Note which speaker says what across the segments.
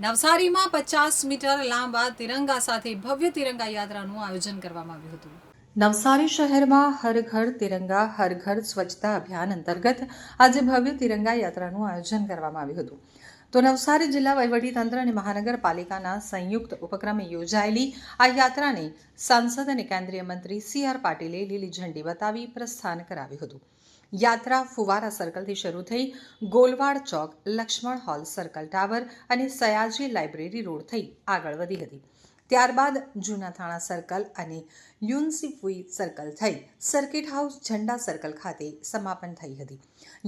Speaker 1: નવસારીમાં પચાસ મીટર લાંબા તિરંગા સાથે ભવ્ય તિરંગા યાત્રાનું આયોજન કરવામાં આવ્યું હતું. નવસારી શહેરમાં હર ઘર તિરંગા, હર ઘર સ્વચ્છતા અભિયાન અંતર્ગત આજે ભવ્ય તિરંગા યાત્રાનું આયોજન કરવામાં આવ્યું હતું. તો નવસારી જિલ્લા વહીવટીતંત્ર અને મહાનગરપાલિકાના સંયુક્ત ઉપક્રમે યોજાયેલી આ યાત્રાને સાંસદ અને કેન્દ્રીય મંત્રી સી આર પાટીલે લીલી ઝંડી બતાવી પ્રસ્થાન કરાવ્યું હતું. યાત્રા ફુવારા સર્કલથી શરૂ થઈ ગોલવાડ ચોક, લક્ષ્મણ હોલ સર્કલ ટાવર અને સયાજી લાઇબ્રેરી રોડ થઈ આગળ વધી હતી. ત્યારબાદ જૂના થાણા સર્કલ અને યુનસીફુઈ સર્કલ થઈ સર્કિટ હાઉસ ઝંડા સર્કલ ખાતે સમાપન થઈ હતી.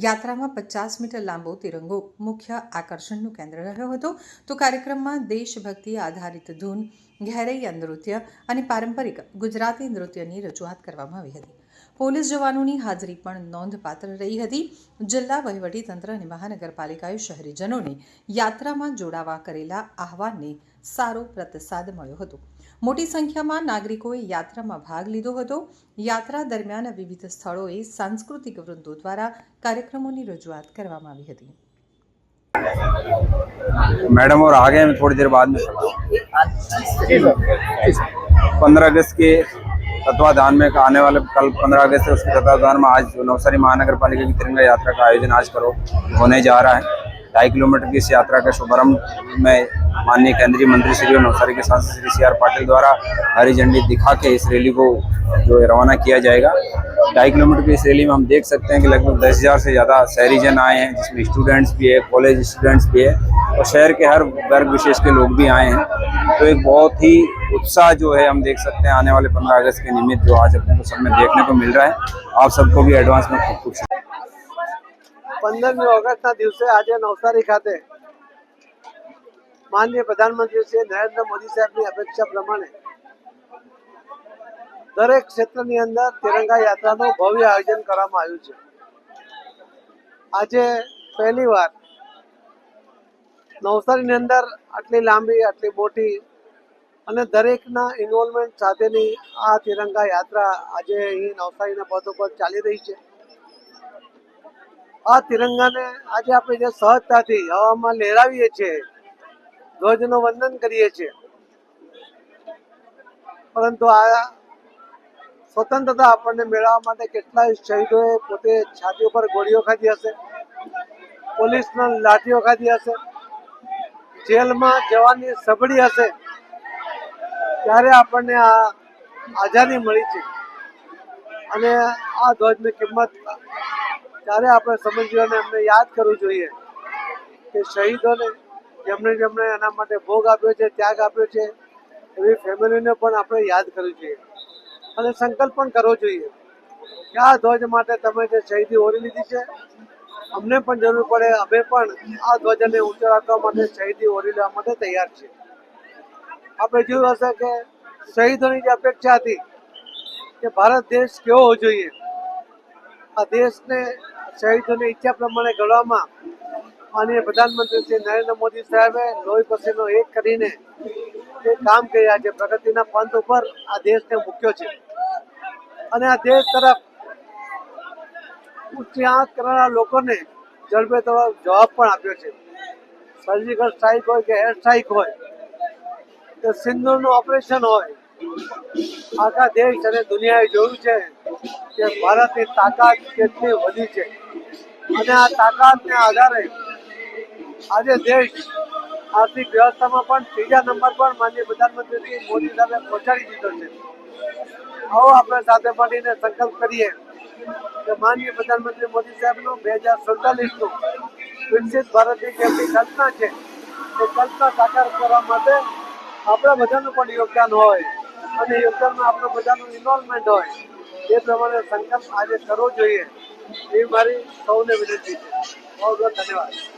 Speaker 1: યાત્રામાં પચાસ મીટર લાંબો તિરંગો મુખ્ય આકર્ષણનું કેન્દ્ર રહ્યો હતો. તો કાર્યક્રમમાં દેશભક્તિ આધારિત ધૂન ઘેરૈયા નૃત્ય અને પારંપરિક ગુજરાતી નૃત્યની રજૂઆત કરવામાં આવી હતી. પોલીસ જવાનોની હાજરી પણ નોંધપાત્ર રહી હતી જિલ્લા વહીવટીતંત્ર અને મહાનગરપાલિકાએ શહેરીજનોને યાત્રામાં જોડાવા કરેલા આહવાનને સારો પ્રતિસાદ મળ્યો હતો મોટી સંખ્યામાં નાગરિકોએ યાત્રામાં ભાગ લીધો હતો યાત્રા દરમિયાન વિવિધ સ્થળોએ સાંસ્કૃતિક વૃંદો દ્વારા કાર્યક્રમોની રજૂઆત કરવામાં આવી હતી
Speaker 2: मैडम और आगे मैं थोड़ी देर बाद में पंद्रह अगस्त के तत्वाधान में आने वाले कल पंद्रह अगस्त है उसके तत्वाधान में आज नवसारी महानगर पालिका की तिरंगा यात्रा का आयोजन आज करो, होने जा रहा है। ढाई किलोमीटर की इस यात्रा का शुभारंभ में माननीय केंद्रीय मंत्री श्री और नवसारी के सांसद श्री सी आर पाटिल द्वारा हरी झंडी दिखा के इस रैली को जो रवाना किया जाएगा। ढाई किलोमीटर की इस रैली में हम देख सकते हैं कि लगभग दस हज़ार से ज़्यादा शहरीजन आए हैं, जिसमें स्टूडेंट्स भी है कॉलेज स्टूडेंट्स भी है। और शहर के हर वर्ग विशेष के लोग भी आए हैं तो एक बहुत ही उत्साह जो है हम देख सकते हैं आने वाले पंद्रह अगस्त के निमित्त जो आज अपने को सब में देखने को मिल रहा है आप सबको भी एडवांस में खूब खूब शुभकामनाएं।
Speaker 3: પંદરમી ઓગસ્ટના દિવસે આજે નવસારી ખાતે માનનીય પ્રધાનમંત્રી શ્રી નરેન્દ્ર મોદી સાહેબની અપેક્ષા પ્રમાણે દરેક ક્ષેત્રની અંદર તિરંગા યાત્રાનું ભવ્ય આયોજન કરવામાં આવ્યું છે આજે પહેલી વાર નવસારીની અંદર આટલી લાંબી, આટલી મોટી અને દરેકના ઇન્વોલ્વમેન્ટ સાથેની આ તિરંગા યાત્રા આજે અહીં નવસારીના પદ ઉપર ચાલી રહી છે. આ તિરંગાને આજે આપણે જે સહજતાથી હવામાં લહેરાવીએ છીએ, ધ્વજનું વંદન કરીએ છીએ. પરંતુ આ સ્વતંત્રતા આપણને મેળવવા માટે કેટલાય શહીદોએ પોતે છાતી ઉપર ગોળીઓ ખાધી હશે, પોલીસના લાઠીઓ ખાધી હશે જેલમાં જવાની સબડી હશે, ત્યારે આપણને આ આઝાદી મળી છે. અને આ ધ્વજની કિંમત ત્યારે આપણે સમજ્યું અને એમને યાદ કરવું જોઈએ કે શહીદોને જેમણે જેમણે એના માટે ભોગ આપ્યો છે, ત્યાગ આપ્યો છે, એવી ફેમિલીને પણ આપણે યાદ કરવું જોઈએ. અને સંકલ્પ પણ કરવો જોઈએ કે આ ધ્વજ માટે તમે જે શહીદી ઓરી લીધી છે અમને પણ જરૂર પડે, અમે પણ આ ધ્વજને ઊંચો રાખવા માટે શહીદી ઓરી લેવા માટે તૈયાર છીએ. આપણે જોયું હશે કે શહીદોની જે અપેક્ષા હતી કે ભારત દેશ કેવો હોવો જોઈએ, આ દેશને શહીદોની ઈચ્છા પ્રમાણે ઘડવામાં માનીય પ્રધાનમંત્રી શ્રી નરેન્દ્ર મોદી સાહેબે લોહી પસીનો એક કરીને એ કામ કર્યા. છે પ્રગતિના પંથ ઉપર આ દેશને મૂક્યો છે. અને આ દેશ તરફ ઊંચી કરનારા લોકોને ઝડપે જવાબ પણ આપ્યો છે. સર્જિકલ સ્ટ્રાઇક હોય કે એર સ્ટ્રાઇક હોય કે સિંદૂરનું ઓપરેશન હોય. આખા દેશ અને દુનિયાએ જોયું છે કે ભારતની તાકાત કેટલી વધી છે. અને આ તાકાતને આધારે આજે દેશ આર્થિક વ્યવસ્થામાં પણ ત્રીજા નંબર પર માનનીય પ્રધાનમંત્રી મોદી સાહેબે પહોંચાડી દીધો છે. આવો આપણે સાથે મળીને સંકલ્પ કરીએ. કે માનનીય પ્રધાનમંત્રી મોદી સાહેબનું બે હજાર સુડતાલીસનું વિકસિત ભારતની જે કલ્પના છે, એ કલ્પના સાકાર કરવા માટે આપણા બધાનું પણ યોગદાન હોય અને યોગદાનમાં આપણું બધાનું ઇન્વોલ્વમેન્ટ હોય, એ પ્રમાણે સંકલ્પ આજે કરવો જોઈએ, એ મારી સૌને વિનંતી છે. બહુ બહુ ધન્યવાદ.